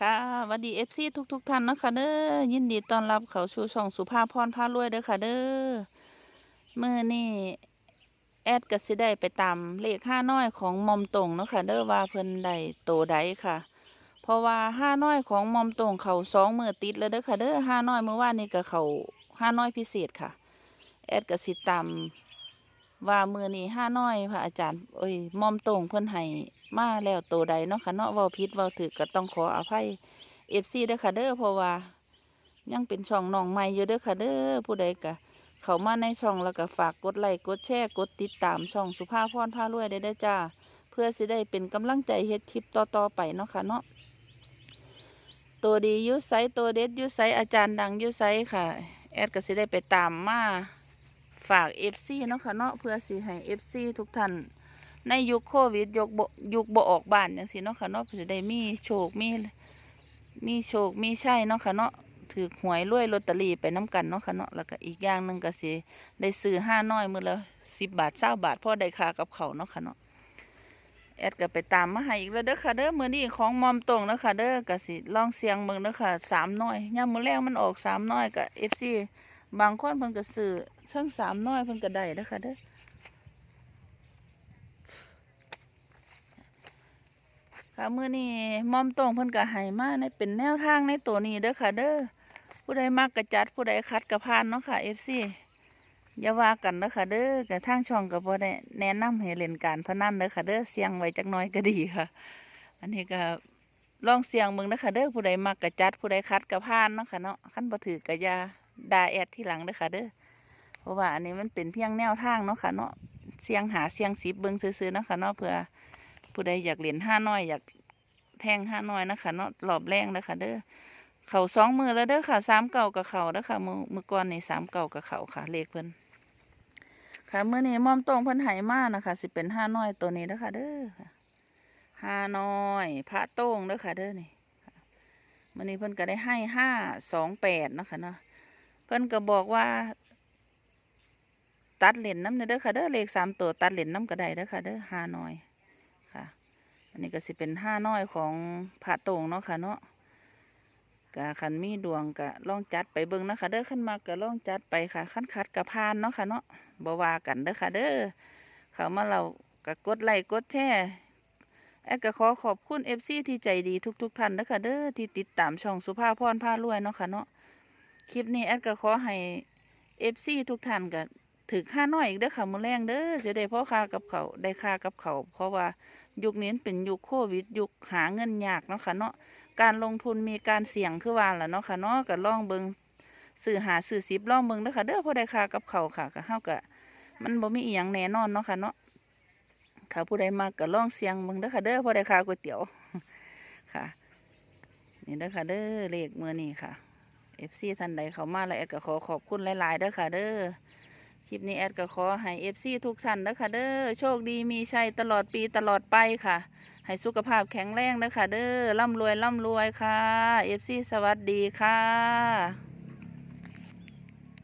ค่ะสวัสดีเอฟซีทุกทุกๆท่านนะคะเด้อยินดีต้อนรับเขาสู่ช่องสุภาพรพารวยเด้อค่ะเด้อเมื่อนี่แอดก็สิได้ไปตามเลขห้าน้อยของมอมตงเนาะค่ะเด้อว่าเพิ่นได้โตใดค่ะ เพราะว่าห้าน้อยของมอมตงเขาสองมือติดแล้วเด้อค่ะเด้อห้าน้อยเมื่อวานนี้ก็เขาห้าน้อยพิเศษค่ะ แอดก็สิตาม ว่ามือนี้ห้าน้อยพระอาจารย์เอ้ยมอมตรงเพิ่อนให้มาแล้วโตใดเนาะค่ะเนาะเว้าผิดเว้าถูกก็ต้องขออภัยเอฟซีเด้อค่ะเด้อเพราะว่า ยังเป็นช่องน้องใหม่อยู่เด้อค่ะเด้อผู้ใดก็เข้ามาในช่องแล้วก็ฝากกดไลค์กดแชร์กดติดตามช่องสุภาพพรพารวยได้เด้อจ้า เพื่อสิได้เป็นกำลังใจเฮ็ดคลิปต่อๆไปเนาะค่ะเนาะตัวดียุไซตัวเด็ดยุไซอาจารย์ดังยุไซค่ะ แอดก็สิได้ไปตามมา ฝากเอฟซีเนาะค่ะเนาะเพื่อสิให้เอฟซีทุกท่านในยุคโควิดยุคบ่ยุคบ่ออกบ้านจังซี่เนาะค่ะเนาะสิได้มีโชคมีมีโชคมีใชัยเนาะค่ะเนาะถือหวยรวยลอตเตอรี่ไปน้กันเนาะค่ะเนาะแล้วก็อีกอย่างหนึ่งก็สิได้ซื้อห้าน้อยมือละสิบบาทเศร้าบาทพ่อได้ค่ากับเขาเนาะค่ะเนาะแอดก็ไปตามมาให้อีกแล้วเด้อค่ะเด้อมือนี้ของมอมตรงเนาะค่ะเด้อก็สิลองเสียงเบิ่งเด้อค่ะสามน้อยย่ามมือแรกมันออกสามน้อยกับเอฟซี บางคนเพิ่นก็ซื้อเชิงสามน้อยเพิ่นก็ได้เด้อค่ะเด้อค่ะมื้อนี้มอมตรงเพิ่นก็ให้มาในเป็นแนวทางในตัวนี้เด้อค่ะ เด้อผู้ใดมักกระจัดผู้ใดคัดกระพานเนาะค่ะ FC อย่าว่ากันเด้อค่ะ เด้อกับทางช่องก็บ่ได้แนะนำให้เล่นการพนันเด้อค่ะ เด้อเสี่ยงไว้จักน้อยก็ดีค่ะ อันนี้ก็ลองเสี่ยงเบิ่งเด้อค่ะเด้อผู้ใดมักกระจัดผู้ใดคัดกระพานเนาะค่ะเนาะคันบ่ถือก็อย่า ดาแอดที่หลังเด้อค่ะเด้อเพราะว่าอันนี้มันเป็นเพียงแนวทางเนาะค่ะเนาะเสี่ยงหาเสี่ยงสิบเบิ่งซื่อๆเนาะค่ะเนาะเพื่อผู้ใดอยากเหรียนห้าน้อยอยากแทงห้าน้อยนะคะเนาะหลอบแรงนะคะเด้อเข่าสองมือแล้วเด้อค่ะสามเก่ากับเข่าเด้อค่ะมือมือก่อนนี่สามเก่ากับเข่าค่ะเลขเพิ่นค่ะเมื่อนี้มอมตรงเพิ่นไหมากนะคะสิเป็นห้าน้อยตัวนี้เด้อค่ะเด้อห้าน้อย พระโต้งเด้อค่ะเด้อนี่ค่ะมื่อนี้เพิ่นก็ได้ให้ห้าสองแปดนะคะเนาะ พิ่นก็บอกว่า ตัดเหรียญน้ำเด้อค่ะเด้อเลขสามตัวตัดเหรียญน้ำก็ได้เด้อค่ะเด้อห้าน้อยค่ะ อันนี้ก็สิเป็นห้าน้อยของพระโตงเนาะค่ะเนาะกะขันมีดวงกะล่องจัดไปเบิ่งนะคะเด้อขั้นมากกะล่องจัดไปค่ะขั้นคัดกะพานเนาะค่ะเนาะบ่ว่ากันเด้อค่ะเด้อเขามาเรากะกดไลค์กดแชร์แอดก็ขอขอบคุณเอฟซีที่ใจดีทุกๆท่านเด้อค่ะเด้อที่ติดตามช่องสุภาพรพารวยเนาะค่ะเนาะ คลิปนี้แอดก็ขอให้เอฟซีทุกท่านก็ถือค่าน้อยอีกเด้อค่ะมือแรงเด้อจะได้พ่อค่ากับเขาได้ค่ากับเขาเพราะว่ายุคนี้เป็นยุคโควิดยุคหาเงินยากเนาะค่ะเนาะการลงทุนมีการเสี่ยงคือว่าแหละเนาะค่ะเนาะก็ล่องเบิงสื่อหาสื่อสิบล่องเบิงเด้อค่ะเด้อพ่อได้ค่ากับเขาค่ะก็เฮาก็มันบ่มีอีหยังแน่นอนเนาะค่ะเนาะค่ะผู้ใดมากก็ล่องเสียงเบิงเด้อค่ะเด้อพ่อได้ค่าก๋วยเตี๋ยวค่ะ นี่เด้อค่ะเด้อเลขเมื่อนี้ค่ะ เอฟซีท่านใดเข้ามาแล้วแอดก็ขอขอบคุณหลายๆเด้อค่ะ เด้อคลิปนี้แอดก็ขอให้เอฟซีทุกท่านนะคะเด้อโชคดีมีชัยตลอดปีตลอดไปค่ะ ให้สุขภาพแข็งแรงเด้อค่ะ เด้อร่ำรวยร่ำรวยค่ะเอฟซีสวัสดีค่ะ